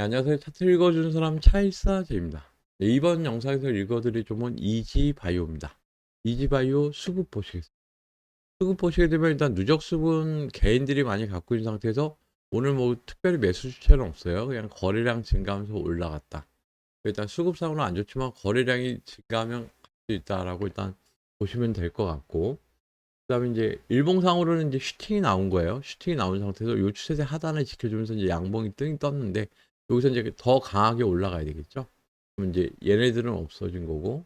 네, 안녕하세요. 차트 읽어주는 사람 차일사제입니다. 네, 이번 영상에서 읽어드릴 종목은 이지바이오입니다. 이지바이오 수급 보시겠습니다. 수급 보시게 되면 일단 누적 수분 개인들이 많이 갖고 있는 상태에서 오늘 뭐 특별히 매수 주체는 없어요. 그냥 거래량 증가하면서 올라갔다. 일단 수급상으로는 안 좋지만 거래량이 증가하면 갈 수 있다라고 일단 보시면 될 것 같고 그다음에 이제 일봉상으로는 이제 슈팅이 나온 거예요. 슈팅이 나온 상태에서 요 추세대 하단을 지켜주면서 이제 양봉이 뜬 떴는데 여기서 이제 더 강하게 올라가야 되겠죠. 그럼 이제 얘네들은 없어진 거고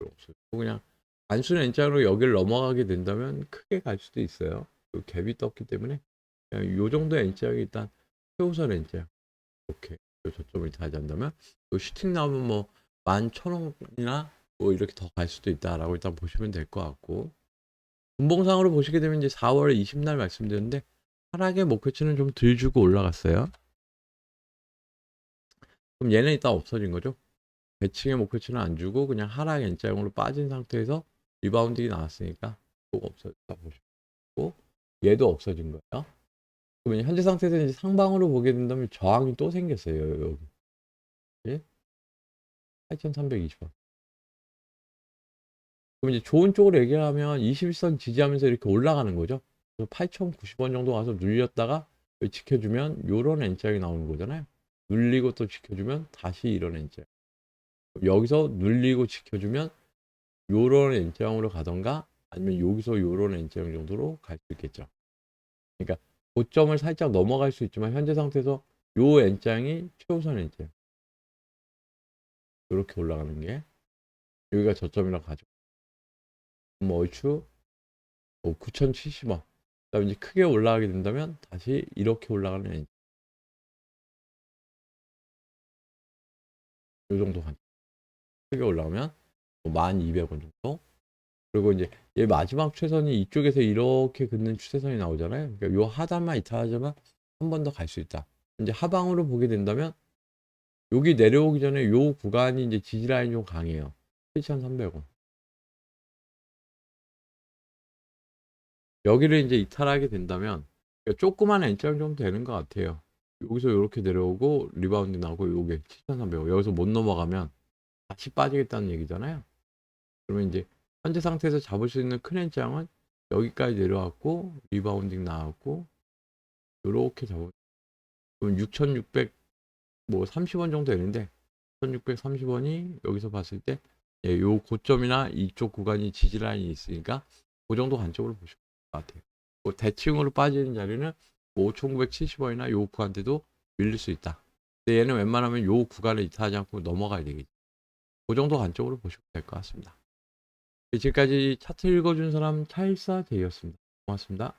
없어지고 그냥 단순 N자로 여기를 넘어가게 된다면 크게 갈 수도 있어요. 그 갭이 떴기 때문에 그냥 요 정도 N자가 일단 최우선 N자 이렇게 저점을 다지한다면 또 슈팅 나오면 뭐 11,000원이나 뭐 이렇게 더 갈 수도 있다라고 일단 보시면 될 것 같고 분봉상으로 보시게 되면 이제 4월 20날 말씀드렸는데 하락의 목표치는 좀 덜 주고 올라갔어요. 그럼 얘는 일단 없어진 거죠. 배칭의 목표치는 안 주고 그냥 하락 N자형으로 빠진 상태에서 리바운딩이 나왔으니까 꼭 없어졌다 보시고 얘도 없어진 거예요. 그러면 현재 상태에서 이제 상방으로 보게 된다면 저항이 또 생겼어요. 여기. 예? 8,320원. 그럼 이제 좋은 쪽으로 얘기하면 21선 지지하면서 이렇게 올라가는 거죠. 8,090원 정도 가서 눌렸다가 지켜주면 요런 N자형이 나오는 거잖아요. 눌리고 또 지켜주면 다시 이런 N자. 여기서 눌리고 지켜주면 요런 N자형으로 가던가 아니면 여기서 요런 N자형 정도로 갈 수 있겠죠. 그러니까 고점을 살짝 넘어갈 수 있지만 현재 상태에서 요 N자형이 최우선 N자형. 이렇게 올라가는 게 여기가 저점이라고 가죠. 뭐 얼추 뭐 9,070원. 그다음에 이제 크게 올라가게 된다면 다시 이렇게 올라가는 N자. 요 정도 간 크게 올라오면 뭐 1200원 정도? 그리고 이제 얘 마지막 추세선이 이쪽에서 이렇게 긋는 추세선이 나오잖아요. 그러니까 요 하단만 이탈하자면 한 번 더 갈 수 있다. 이제 하방으로 보게 된다면 여기 내려오기 전에 요 구간이 이제 지지라인이 좀 강해요. 7300원 여기를 이제 이탈하게 된다면 그러니까 조그만 N자형 정도 되는 것 같아요. 여기서 이렇게 내려오고 리바운드 나고 요게 7,300원. 여기서 못 넘어가면 다시 빠지겠다는 얘기잖아요. 그러면 이제 현재 상태에서 잡을 수 있는 큰 N장은 여기까지 내려왔고 리바운딩 나왔고 요렇게 잡을 그럼 6,600 뭐 30원 정도 되는데 1,630원이 여기서 봤을 때 예, 요 고점이나 이쪽 구간이 지지라인이 있으니까 그 정도 관점으로 것 같아요. 뭐 대칭으로 빠지는 자리는 뭐 5,970원이나 요 구간대도 밀릴 수 있다. 근데 얘는 웬만하면 요 구간을 이탈하지 않고 넘어가야 되겠죠. 그 정도 관점으로 보시면 될 것 같습니다. 지금까지 차트 읽어준 사람 차일사 대였습니다. 고맙습니다.